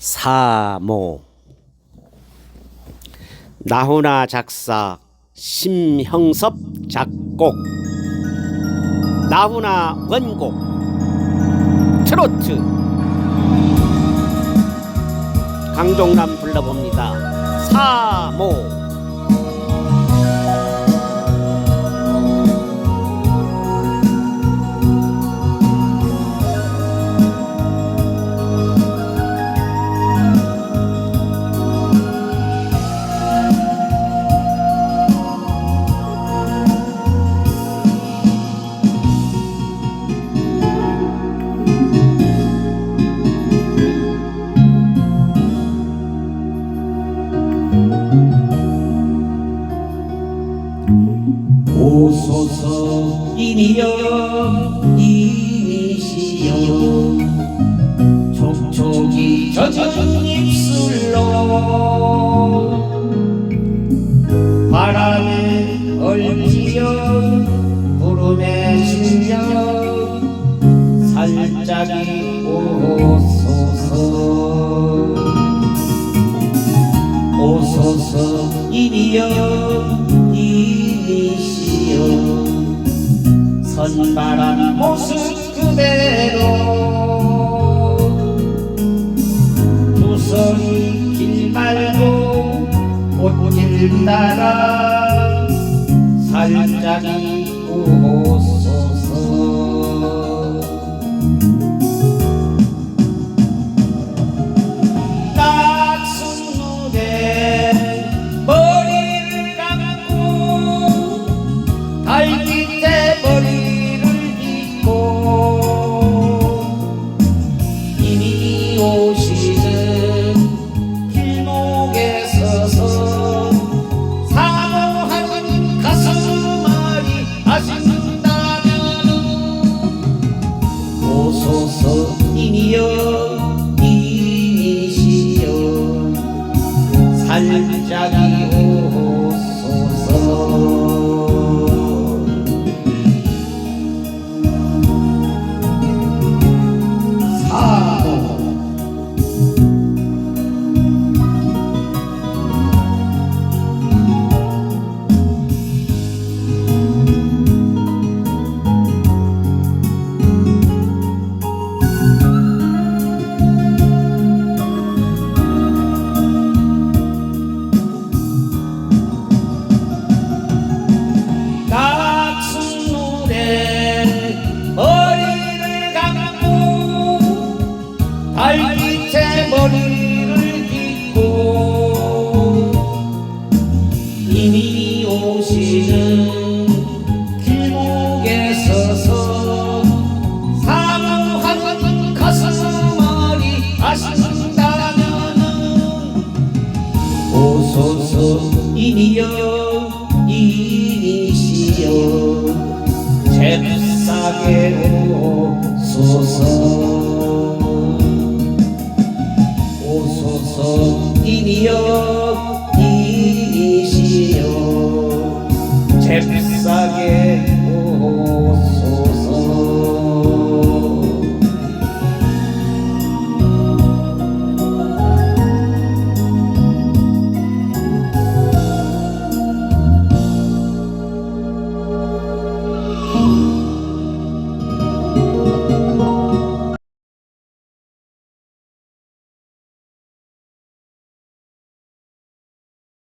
사모. 나훈아 작사 심형섭 작곡. 나훈아 원곡. 트로트. 강동남 불러봅니다. 사모 오소서. 이니여 이니시여. 촉촉이 젖은 입술로 바람에 얼지어 구름에 실려 살짝이 오소서. 오소서 이니여 선바람 모습 그대로. 두 손이 길 말고 꽃길 따라 살짝이 살 길목에 서서 사모하는 가슴앓이 하신다면은 오소서 이니여 이니시여. 잽싸게